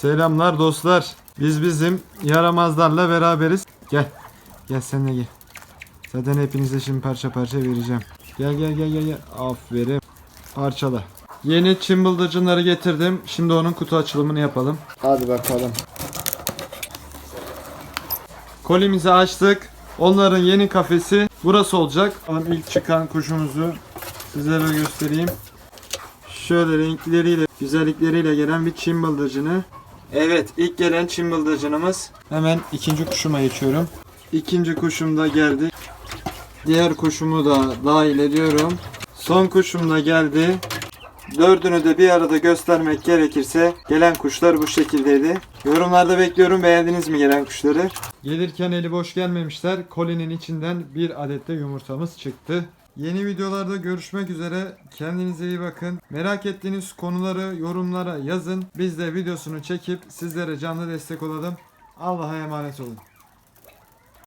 Selamlar dostlar. Biz bizim yaramazlarla beraberiz. Gel. Gel sen de gel. Zaten hepinize şimdi parça parça vereceğim. Gel gel gel gel. gel. Aferin. Parçala. Yeni çim bıldırcınları getirdim. Şimdi onun kutu açılımını yapalım. Hadi bakalım. Kolimizi açtık. Onların yeni kafesi burası olacak. Bakalım ilk çıkan kuşumuzu sizlere göstereyim. Şöyle renkleriyle, güzellikleriyle gelen bir çim bıldırcını. Evet, ilk gelen çim bıldırcınımız. Hemen ikinci kuşuma geçiyorum. İkinci kuşum da geldi. Diğer kuşumu da dahil ediyorum. Son kuşum da geldi. Dördünü de bir arada göstermek gerekirse gelen kuşlar bu şekildeydi. Yorumlarda bekliyorum beğendiniz mi gelen kuşları? Gelirken eli boş gelmemişler. Kolinin içinden bir adet de yumurtamız çıktı. Yeni videolarda görüşmek üzere. Kendinize iyi bakın. Merak ettiğiniz konuları yorumlara yazın. Biz de videosunu çekip sizlere canlı destek olalım. Allah'a emanet olun.